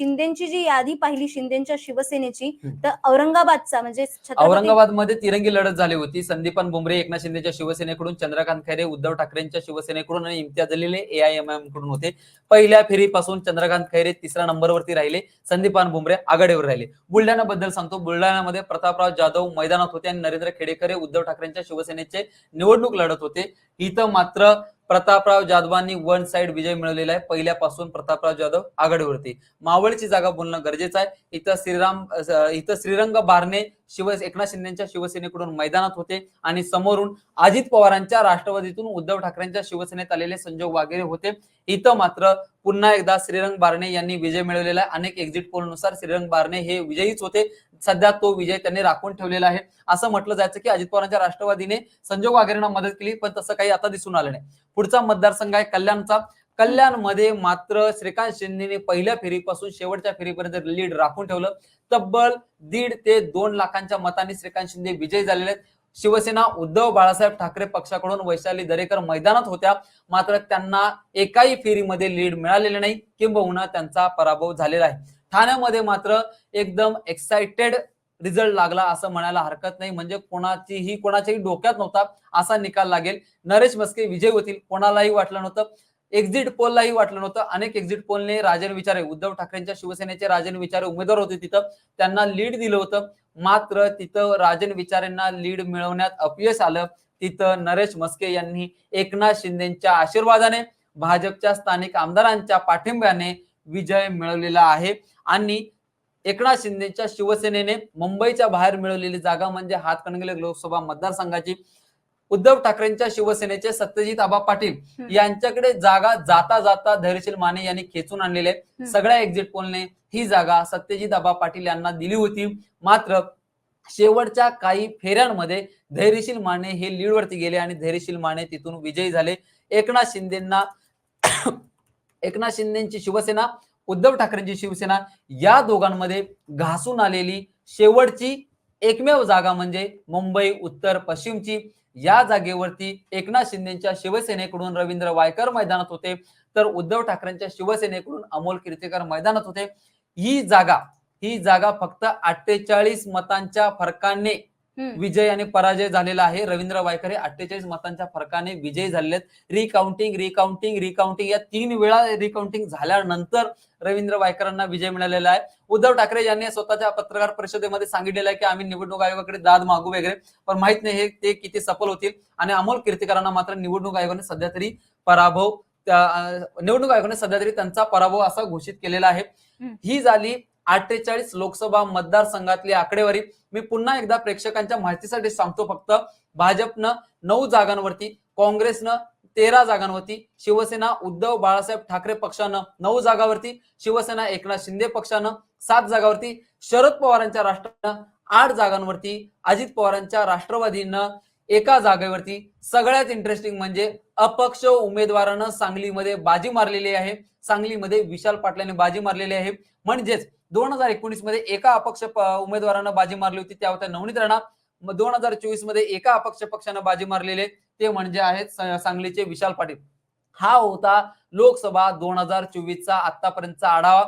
शिंदेची जी यादी पाहिली शिंदेच्या शिवसेनेची. तर औरंगाबादचा म्हणजे औरंगाबादमध्ये तिरंगी लढत झाली होती. संदीपान बुमरे एकनाथ शिंदेच्या शिवसेनेकडून चंद्रकांत खैरे उद्धव ठाकरेंच्या शिवसेनेकडून आणि इम्तियाज अलीले एआयएमआयएमकडून होते. पहिल्या फेरीपासून चंद्रकांत खैरे तिसऱ्या नंबरवरती राहिले संदीपान बुमरे आघाडीवर राहिले. बुलढाणा बद्दल सांगतो बुलढाण्यामध्ये प्रतापराव जाधव मैदानात होते आणि नरेंद्र खेडेकर हे उद्धव ठाकरेंच्या शिवसेनेचे निवडणूक लढत होते. इथं मात्र प्रतापराव जाधवांनी वन साइड विजय मिळवलेला आहे. पहिल्यापासून प्रतापराव जाधव आघाडीवरती. मावळची जागा बोलणं गरजेचं आहे. इथं श्रीराम इथं श्रीरंग बारणे शिव एकनाथ शिंदेच्या शिवसेनेकडून मैदानात होते आणि समोरून अजित पवारांच्या राष्ट्रवादीतून उद्धव ठाकरेंच्या शिवसेनेत आलेले संजोग वागेरे होते. इथं मात्र पुन्हा एकदा श्रीरंग बारणे यांनी विजय मिळवलेला आहे. अनेक एक्झिट पोलनुसार श्रीरंग बारणे हे विजयीच होते. सध्या तो विजय त्यांनी राखून ठेवलेला आहे. असं म्हटलं जायचं की अजित पवारांच्या राष्ट्रवादीने संजोग वागेरेंना मदत केली पण तसं काही आता दिसून आलं नाही. पुढचा मतदारसंघ आहे कल्याणचा. कल्याणमध्ये मात्र श्रीकांत शिंदेने पहिल्या फेरीपासून शेवटच्या फेरीपर्यंत लीड राखून ठेवलं. तब्बल दीड ते दोन लाखांच्या मतांनी श्रीकांत शिंदे विजयी झालेले आहेत. शिवसेना उद्धव बाळासाहेब ठाकरे पक्षाकडून वैशाली दरेकर मैदानात होत्या. मात्र त्यांना एकाही फेरीमध्ये लीड मिळालेले नाही. किंबहुना त्यांचा पराभव झालेला आहे. ठाण्यामध्ये मात्र एकदम एक्साइटेड रिझल्ट लागला असं म्हणायला हरकत नाही. म्हणजे कोणाचीही कोणाच्याही डोक्यात नव्हता असा निकाल लागेल. नरेश मस्के विजय होतील कोणालाही वाटलं नव्हतं. एक्झिट पोललाही वाटलं नव्हतं. अनेक एक्झिट पोलने राजन विचारे उद्धव ठाकरेंच्या शिवसेनेचे राजन विचारे उमेदवार होते तिथं. त्यांना लीड दिलं होतं. मात्र तिथं राजन विचारेंना लीड मिळवण्यात अपयश आलं. तिथं नरेश मस्के यांनी एकनाथ शिंदेच्या आशीर्वादाने भाजपच्या स्थानिक आमदारांच्या पाठिंब्याने विजय मिळवलेला आहे. आणि एकनाथ शिंदेच्या शिवसेनेने मुंबईच्या बाहेर मिळवलेली जागा म्हणजे हातकणंगले लोकसभा मतदारसंघाची. उद्धव ठाकरेंच्या शिवसेनेचे सत्यजित आबा पाटील. यांच्याकडे जागा जाता जाता धैर्यशील माने यांनी खेचून आणलेले. सगळ्या एक्झिट पोलने ही जागा सत्यजित आबा पाटील यांना दिली होती मात्र शेवटच्या काही फेऱ्यांमध्ये धैर्यशील माने हे लीडवरती गेले आणि धैर्यशील माने तिथून विजयी झाले एकनाथ शिंदेना एकनाथ शिंदेची शिवसेना उद्धव ठाकरेंची शिवसेना या दोघांमध्ये घासून आलेली शेवटची एकमेव जागा म्हणजे मुंबई उत्तर पश्चिमची. या जागेवरती एकनाथ शिंदेच्या शिवसेनेकडून रवींद्र वायकर मैदानात होते. तर उद्धव ठाकरेंच्या शिवसेनेकडून अमोल कीर्तीकर मैदानात होते. ही जागा ही जागा फक्त अठ्ठेचाळीस मतांच्या फरकाने विजय आणि पराजय झालेला आहे. रवींद्र वायकर हे अठ्ठेचाळीस मतांच्या फरकाने विजयी झालेले आहेत रिकाउंटिंग रिकाउंटिंग रिकाउंटिंग या तीन वेळा रिकाउंटिंग झाल्यानंतर रवींद्र वायकरांना विजय मिळालेला आहे. उद्धव ठाकरे यांनी स्वतःच्या पत्रकार परिषदेमध्ये सांगितलेलं आहे की आम्ही निवडणूक आयोगाकडे दाद मागू वगैरे पण माहीत नाही हे ते किती सफल होतील. आणि अमोल कीर्तीकरांना मात्र निवडणूक आयोगाने सध्या तरी पराभव निवडणूक आयोगाने सध्या तरी त्यांचा पराभव असा घोषित केलेला आहे. ही झाली अठ्ठेचाळीस लोकसभा मतदारसंघातली आकडेवारी. मी पुन्हा एकदा प्रेक्षकांच्या माहितीसाठी सांगतो फक्त भाजपनं नऊ जागांवरती काँग्रेसनं तेरा जागांवरती शिवसेना उद्धव बाळासाहेब ठाकरे पक्षानं नऊ जागावरती शिवसेना एकनाथ शिंदे पक्षानं सात जागावरती शरद पवारांच्या राष्ट्रानं आठ जागांवरती अजित पवारांच्या राष्ट्रवादीनं एका जागेवरती. सगळ्यात इंटरेस्टिंग म्हणजे अपक्ष उमेदवारानं सांगलीमध्ये बाजी मारलेली आहे. सांगलीमध्ये विशाल पाटलाने बाजी मारलेली आहे. म्हणजेच दोन हजार एकोणीसमध्ये एका अपक्ष उमेदवारानं बाजी मारली होती. त्या होत्या नवनीत राणा दोन हजार चोवीसमध्ये एका अपक्ष पक्षानं बाजी मारलेले. ते म्हणजे आहेत सांगलीचे विशाल पाटील. हा होता लोकसभा दोन हजार चोवीसचा आतापर्यंतचा आढावा.